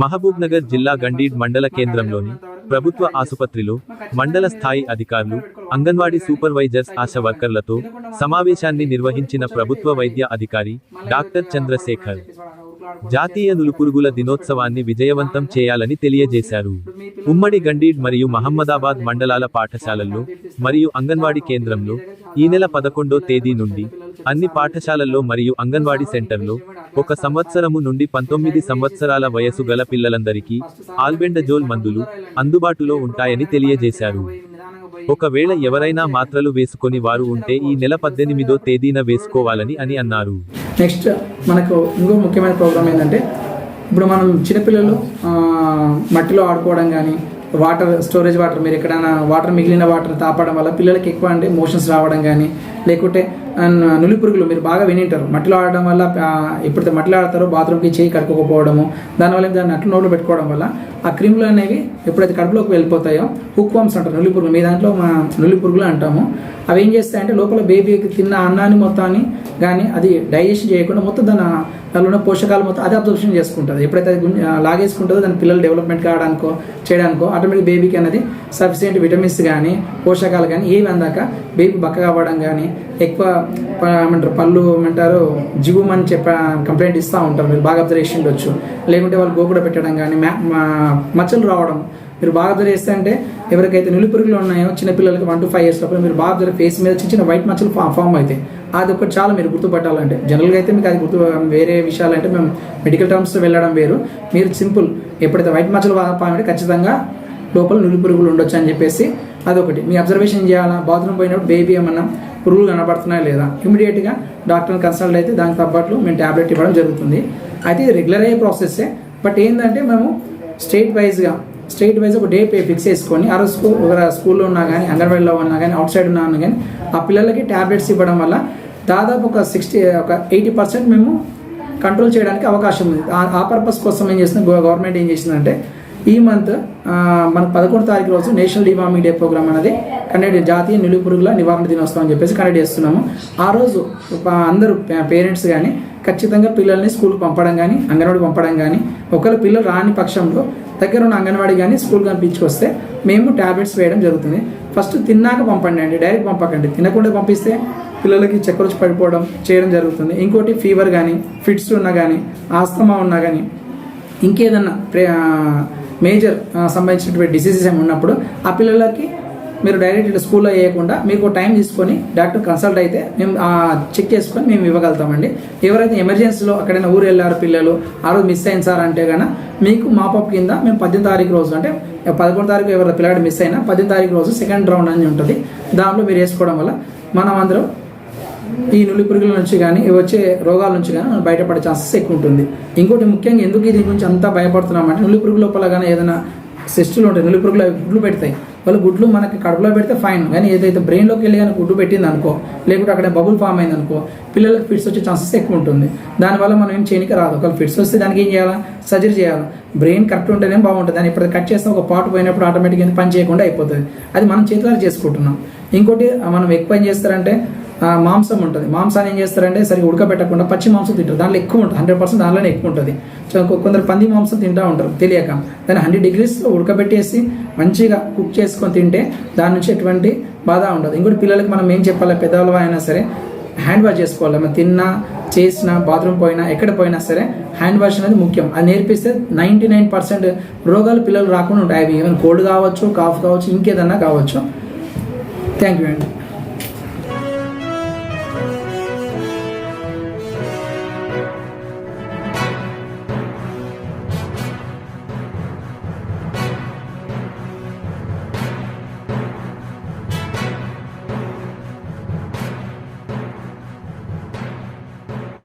మహబూబ్నగర్ జిల్లా గండీడ్ మండల కేంద్రంలోని ప్రభుత్వ ఆసుపత్రిలో మండల స్థాయి అధికారులు అంగన్వాడీ సూపర్వైజర్స్ ఆశా వర్కర్లతో సమావేశాన్ని నిర్వహించిన ప్రభుత్వ వైద్య అధికారి డాక్టర్ చంద్రశేఖర్. జాతీయ నులుపురుగుల దినోత్సవాన్ని విజయవంతం చేయాలని తెలియజేశారు. ఉమ్మడి గండీడ్ మరియు మహమ్మదాబాద్ మండలాల పాఠశాలల్లో మరియు అంగన్వాడీ కేంద్రంలో ఈ నెల పదకొండో తేదీ నుండి అన్ని పాఠశాలల్లో మరియు అంగన్వాడీ సెంటర్లో ఒక సంవత్సరము నుండి పంతొమ్మిది సంవత్సరాల వయసు గల పిల్లలందరికీ ఆల్బెండజోల్ మందులు అందుబాటులో ఉంటాయని తెలియజేశారు. ఒకవేళ ఎవరైనా మాత్రలు వేసుకొని వారు ఉంటే ఈ నెల పద్దెనిమిదో తేదీన వేసుకోవాలని అని అన్నారు. నెక్స్ట్ మనకు ఇంకో ముఖ్యమైన ప్రోగ్రామ్ ఏంటంటే ఇప్పుడు మనం చిన్నపిల్లలు మట్టిలో ఆడుకోవడం కానీ వాటర్ స్టోరేజ్ వాటర్ మీరు ఎక్కడైనా వాటర్ మిగిలిన వాటర్ తాపడం వల్ల పిల్లలకి ఎక్కువ అంటే మోషన్స్ రావడం కానీ లేకుంటే నులి పురుగులు మీరు బాగా వినింటారు. మట్టిలో ఆడడం వల్ల ఎప్పుడైతే మట్టిలో ఆడతారో బాత్రూమ్కి చేయి కడుక్కోకపోవడము దానివల్ల దాన్ని నట్లు నోట్లు పెట్టుకోవడం వల్ల ఆ క్రిములు అనేవి ఎప్పుడైతే కడుపులోకి వెళ్ళిపోతాయో హుక్వామ్స్ అంటారు నులి పురుగులు. మీ దాంట్లో మా నులి పురుగులు అంటాము. అవి ఏం చేస్తాయంటే లోపల బేబీకి తిన్న అన్నాన్ని మొత్తాన్ని కానీ అది డైజెషన్ చేయకుండా మొత్తం దాని దానిలో ఉన్న పోషకాలు మొత్తం అది అబ్జర్వేషన్ చేసుకుంటుంది. ఎప్పుడైతే అది లాగేసుకుంటుందో దాని పిల్లలు డెవలప్మెంట్ కావడానికో చేయడానికో ఆటోమేటిక్ బేబీకి అనేది సఫిషియెంట్ విటమిన్స్ కానీ పోషకాలు కానీ ఏవి అందాక బేబీ బక్కగా అవ్వడం కానీ ఎక్కువ ప- ఏమంటారు పళ్ళు ఏమంటారు జిగుమని చెప్ప కంప్లైంట్ ఇస్తూ ఉంటారు. మీరు బాగా అబ్జర్వేషన్ ఉండొచ్చు. లేకుంటే వాళ్ళు గోకుడ పెట్టడం కానీ మ్యా- మా- మచ్చలు రావడం మీరు బాగా అబ్జర్వ్ చేస్తే అంటే ఎవరికైతే నులి పురుగులు ఉన్నాయో చిన్నపిల్లలకి వన్ టు ఫైవ్ ఇయర్స్ లోపల మీరు బాగా అబ్జర్వ్ ఫేస్ మీద చిన్న చిన్న వైట్ మచ్చలు ఫామ్ అవుతాయి అది ఒకటి చాలా మీరు గుర్తుపట్టాలంటే. జనరల్గా అయితే మీకు అది గుర్తు వేరే విషయాలు అంటే మేము మెడికల్ టర్మ్స్ వెళ్ళడం వేరు. మీరు సింపుల్ ఎప్పుడైతే వైట్ మచ్చలు ఫామ్ అయితే ఖచ్చితంగా లోపల నులిపురుగులు ఉండొచ్చు అని చెప్పేసి అదొకటి. మీ అబ్జర్వేషన్ చేయాలా? బాత్రూమ్ పోయినప్పుడు బేబీ ఏమన్నా పురుగులు కనబడుతున్నాయా లేదా? ఇమీడియట్గా డాక్టర్ని కన్సల్ట్ అయితే దానికి తగ్గట్లు మేము ట్యాబ్లెట్ ఇవ్వడం జరుగుతుంది. అయితే ఇది రెగ్యులర్ అయ్యే ప్రాసెస్సే బట్ ఏంటంటే మేము స్టేట్ వైజ్గా స్టేట్ వైజ్ ఒక డే పే ఫిక్స్ చేసుకొని ఆ రోజు స్కూల్ ఒక స్కూల్లో ఉన్నా కానీ అంగన్వాడీలో ఉన్నా కానీ అవుట్ సైడ్ ఉన్నా కానీ ఆ పిల్లలకి ట్యాబ్లెట్స్ ఇవ్వడం వల్ల దాదాపు ఒక సిక్స్టీ ఒక ఎయిటీ పర్సెంట్ మేము కంట్రోల్ చేయడానికి అవకాశం ఉంది. ఆ- ఆ పర్పస్ కోసం ఏం చేసింది గవర్నమెంట్ ఏం చేసిందంటే ఈ మంత్ మన పదకొండు తారీఖు రోజు నేషనల్ డివామింగ్ డే ప్రోగ్రామ్ అనేది కండక్ట్ జాతీయ నిలువు పురుగుల నివారణ దినోత్సవం అని చెప్పేసి కండక్ట్ చేస్తున్నాము. ఆ రోజు అందరూ పేరెంట్స్ కానీ ఖచ్చితంగా పిల్లల్ని స్కూల్కి పంపడం కానీ అంగన్వాడి పంపడం కానీ ఒకవేళ పిల్లలు రాని పక్షంలో దగ్గర ఉన్న అంగన్వాడి కానీ స్కూల్ కానీ మేము ట్యాబ్లెట్స్ వేయడం జరుగుతుంది. ఫస్ట్ తిన్నాక పంపండి అండి డైరెక్ట్ పంపకండి. తినకుండా పంపిస్తే పిల్లలకి చక్కెర వచ్చి పడిపోవడం చేయడం జరుగుతుంది. ఇంకోటి ఫీవర్ కానీ ఫిట్స్ ఉన్నా కానీ ఆస్తమా ఉన్నా కానీ ఇంకేదన్నా ప్రే మేజర్ సంబంధించినటువంటి డిసీజెస్ ఏమి ఉన్నప్పుడు ఆ పిల్లలకి మీరు డైరెక్ట్ ఇట్లా స్కూల్లో వేయకుండా మీకు టైం తీసుకొని డాక్టర్ కన్సల్ట్ అయితే మేము చెక్ చేసుకొని మేము ఇవ్వగలుగుతామండి. ఎవరైతే ఎమర్జెన్సీలో అక్కడైనా ఊరు వెళ్ళారు పిల్లలు ఆ రోజు మిస్ అయింది సార్ అంటే కనుక మీకు మాపప్ కింద మేము పద్దెనిమిది తారీఖు రోజు అంటే పదకొండు తారీఖు ఎవరైనా పిల్లాడు మిస్ అయినా పద్దెనిమిది తారీఖు రోజు సెకండ్ రౌండ్ అని ఉంటుంది. దాంట్లో మీరు వేసుకోవడం వల్ల మనం అందరం ఈ నులి పురుగుల నుంచి కానీ వచ్చే రోగాల నుంచి కానీ మనం బయటపడే ఛాన్సెస్ ఎక్కువ ఉంటుంది ఇంకోటి ముఖ్యంగా ఎందుకు దీని గురించి అంతా భయపడుతున్నామంటే నులి పురుగు లోపల కానీ ఏదైనా సిస్టులు ఉంటాయి నులి పురుగులు అవి గుడ్లు పెడతాయి. వాళ్ళు గుడ్లు మనకి కడుపులో పెడితే ఫైన్ కానీ ఏదైతే బ్రెయిన్లోకి వెళ్ళి కానీ గుడ్డు పెట్టింది అనుకో లేకుంటే అక్కడ బబుల్ ఫామ్ అయింది అనుకో పిల్లలకు ఫిట్స్ వచ్చే ఛాన్సెస్ ఎక్కువ ఉంటుంది దానివల్ల మనం ఏం చేయనికి రాదు. ఒకవేళ ఫిట్స్ వస్తే దానికి ఏం చేయాలా? సర్జరీ చేయాలి? బ్రెయిన్ కరెక్ట్ ఉంటేనే బాగుంటుంది. దాన్ని ఇప్పుడు కట్ చేస్తే ఒక పాటు పోయినప్పుడు ఆటోమేటిక్గా పని చేయకుండా అయిపోతుంది. అది మనం చేతులారా చేసుకుంటున్నాం. ఇంకోటి మనం ఎక్కువ ఏం చేస్తారంటే మాంసం ఉంటుంది. మాంసాన్ని ఏం చేస్తారంటే సరిగ్గా ఉడకబెట్టకుండా పచ్చి మాంసం తింటారు. దాంట్లో ఎక్కువ ఉంటుంది. హండ్రెడ్ పర్సెంట్ దాంట్లోనే ఎక్కువ ఉంటుంది. సో కొందరు పంది మాంసం తింటూ ఉంటారు. తెలియక. దాన్ని హండ్రెడ్ డిగ్రీస్ ఉడకబెట్టేసి మంచిగా కుక్ చేసుకొని తింటే దాని నుంచి ఎటువంటి బాధ ఉండదు. ఇంకోటి పిల్లలకి మనం ఏం చెప్పాలి? పెద్దవాళ్ళు అయినా సరే హ్యాండ్ వాష్ చేసుకోవాలి. మనం తిన్నా చేసినా బాత్రూమ్ పోయినా ఎక్కడ పోయినా సరే హ్యాండ్ వాష్ అనేది ముఖ్యం. అది నేర్పిస్తే నైంటీ నైన్ పర్సెంట్ రోగాలు పిల్లలు రాకుండా ఉంటాయి. అవి ఈవెన్ కోల్డ్ కావచ్చు కాఫ్ కావచ్చు ఇంకేదన్నా కావచ్చు. థ్యాంక్ యూ అండి.